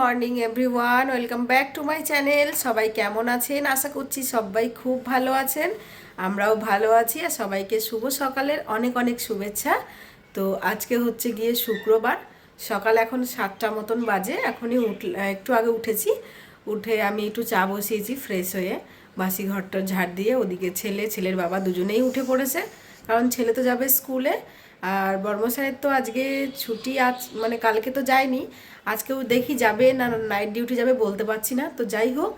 Morning, everyone. Welcome back to my channel. সবাই কেমন আছেন? আশা করছি সবাই খুব ভালো আছেন। আমরাও ভালো আছি আর সবাইকে শুভ সকালের অনেক অনেক শুভেচ্ছা। তো আজকে হচ্ছে গিয়ে শুক্রবার। সকাল এখন সাতটা মতন বাজে। এখনই উঠ, একটু আগে উঠেছি। উঠে আমি একটু চা বসিয়েছি ফ্রেশ হয়ে। বাসি ঘরটা ঝাড় দিয়ে ওদিকে ছেলে, ছেলের বাবা দুজনেই উঠে পড়েছে। কারণ ছেলে তো যাবে স্কুলে। আর বর্মশাহের তো আজকে ছুটি আজ মানে কালকে তো যায়নি। আজকেও দেখি যাবে না নাইট ডিউটি যাবে বলতে পারছি না। তো যাই হোক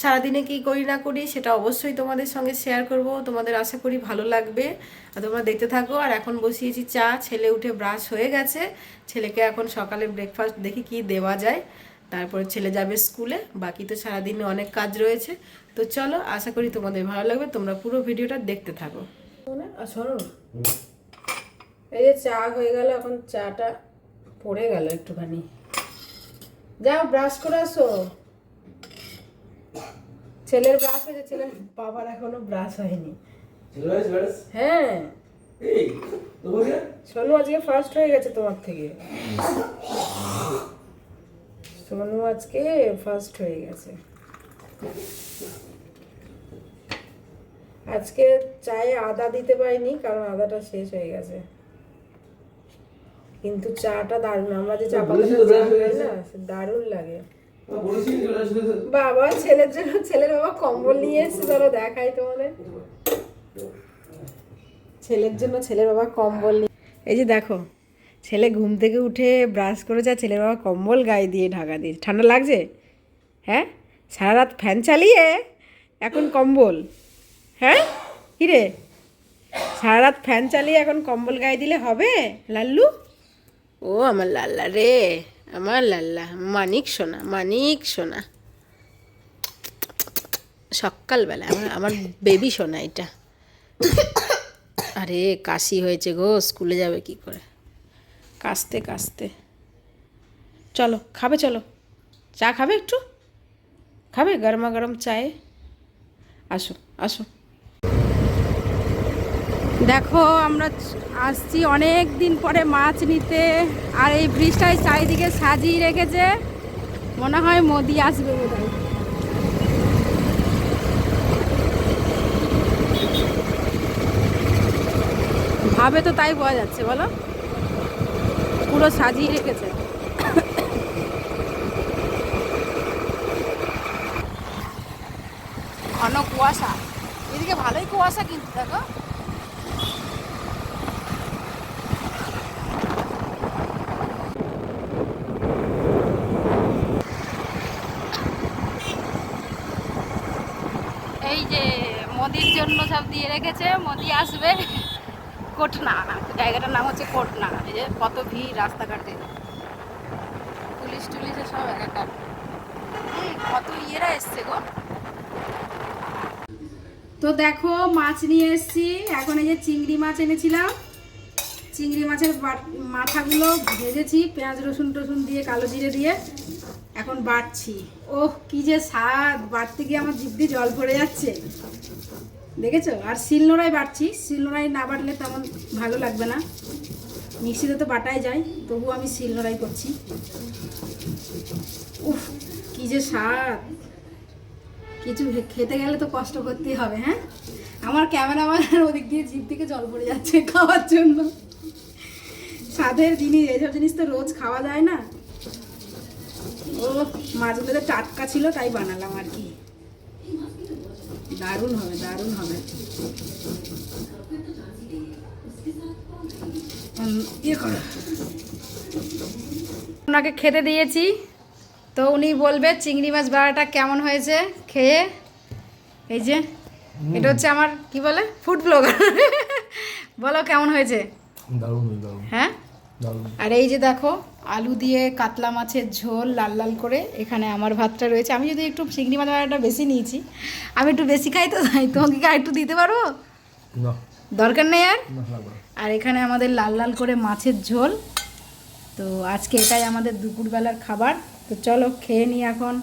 সারাদিনে কি করি না করি সেটা অবশ্যই তোমাদের সঙ্গে শেয়ার করব। তোমাদের আশা করি ভালো লাগবে। আর তোমরা দেখতে থাকো। আর এখন বসিয়েছি চা। ছেলে উঠে ব্রাশ হয়ে গেছে। ছেলেকে এখন সকালে ব্রেকফাস্ট দেখি কি দেওয়া যায়। তারপরে ছেলে যাবে স্কুলে বাকি তো সারাদিনে অনেক কাজ রয়েছে। তো চলো আশা করি তোমাদের ভালো লাগবে। তোমরা পুরো ভিডিওটা দেখতে থাকো। আর শোনো এই যে চা হয়ে গেল এখন চাটা পড়ে গেল একটুখানি। যাও ব্রাশ করে আসো। ছেলের ব্রাশ হয়েছে ছেলের বাবার এখনও ব্রাশ হয়নি। হ্যাঁ। সোনু আজকে ফার্স্ট হয়ে গেছে তোমার থেকে। সোনু আজকে ফার্স্ট হয়ে গেছে। আজকে চায়ে আদা দিতে পারিনি কারণ আদাটা শেষ হয়ে গেছে। কিন্তু চাটা দারুণ আমরা যে চা পাতাটা চা খাই না দারুণ লাগে। বাবা ছেলের জন্য ছেলের বাবা কম্বল নিয়ে এসেছে চলো দেখাই তোমাদের। ছেলের জন্য ছেলের বাবা কম্বল নিয়ে এই যে দেখো ছেলে ঘুম থেকে উঠে ব্রাশ করেছে আর ছেলের বাবা কম্বল গায়ে দিয়ে ঢাকা দিয়ে ঠান্ডা লাগছে? হ্যাঁ? সারা রাত ফ্যান চালিয়ে এখন কম্বল। হ্যাঁ? কিরে সারা রাত ফ্যান চালিয়ে এখন কম্বল গায়ে দিলে হবে লাল্লু? ও, আমার লাল্লা রে, আমার লাল্লা, মানিক সোনা মানিক সোনা। সকালবেলা আমার আমার বেবি সোনা এটা। আরে, কাশি হয়েছে গো, স্কুলে যাবে কি করে? কাশতে কাশতে। চলো, খাবে, চলো। চা খাবে একটু? খাবে গরমা গরম চায়ে? আসো আসো। দেখো, আমরা আসছি অনেক দিন পরে মাছ নিতে, আর এই ব্রিজটায় চারিদিকে সাজিয়ে রেখেছে। মনে হয় মোদি আসবে ভাবে তো তাই বোঝা যাচ্ছে, বলো? পুরো সাজিয়ে রেখেছে। ঘন কুয়াশা। এদিকে ভালোই কুয়াশা কিন্তু, দেখো। যে মোদির জন্য সব দিয়ে রেখেছে মোদি আসবে। কোটনা জায়গাটার নাম হচ্ছে কোটনা এই যে কত ভিড় রাস্তাঘাটে। পুলিশ টুলিশে সব হুম, কত ইয়েরা এসছে গো। তো দেখো মাছ নিয়ে এসেছি। এখন এই যে চিংড়ি মাছ এনেছিলাম। চিংড়ি মাছের মাথাগুলো ভেজেছি। পেঁয়াজ রসুন টসুন দিয়ে কালো জিরে দিয়ে। এখন বাড়ছি। ওহ, কি যে স্বাদ। বাড়তে গিয়ে আমার জিভ দিয়ে জল পড়ে যাচ্ছে। দেখেছ? আর শিলনোড়ায় বাটছি শিলনোড়ায় না বাটলে তেমন ভালো লাগবে না। মিক্সিতে তো বাটাই যায় তবু আমি শিলনোড়াই করছি। উফ, কি যে স্বাদ। কিছু খেতে গেলে তো কষ্ট করতেই হবে হ্যাঁ? আমার ক্যামেরাম্যান ওদিক দিয়ে জিভ থেকে জল পড়ে যাচ্ছে খাওয়ার জন্য। স্বাদের জিনিস, এইসব জিনিস তো রোজ খাওয়া যায় না। ও মাছগুলো তো টাটকা ছিল তাই বানালাম আর কি। দারুণ হবে দারুণ হবে। ইয়ে করো। ওনাকে খেতে দিয়েছি। তো উনি বলবে চিংড়ি মাছ বাড়াটা কেমন হয়েছে খেয়ে। এই যে এটা হচ্ছে আমার কি বলে? Food blogger. বলো কেমন হয়েছে। হ্যাঁ? আর এই যে দেখো আলু দিয়ে কাতলা মাছের ঝোল লাল লাল করে এখানে আমার ভাতটা রয়েছে। আমি যদি একটু চিংড়ি মাছ ভাড়াটা বেশি নিয়েছি আমি একটু বেশি খাই তো তাই তোমাকে কি আর একটু দিতে পারব? না। দরকার নেই আর। আর এখানে আমাদের লাল লাল করে মাছের ঝোল। তো আজকে এটাই আমাদের দুপুরবেলার খাবার। তো চলো খেয়ে নিই এখন।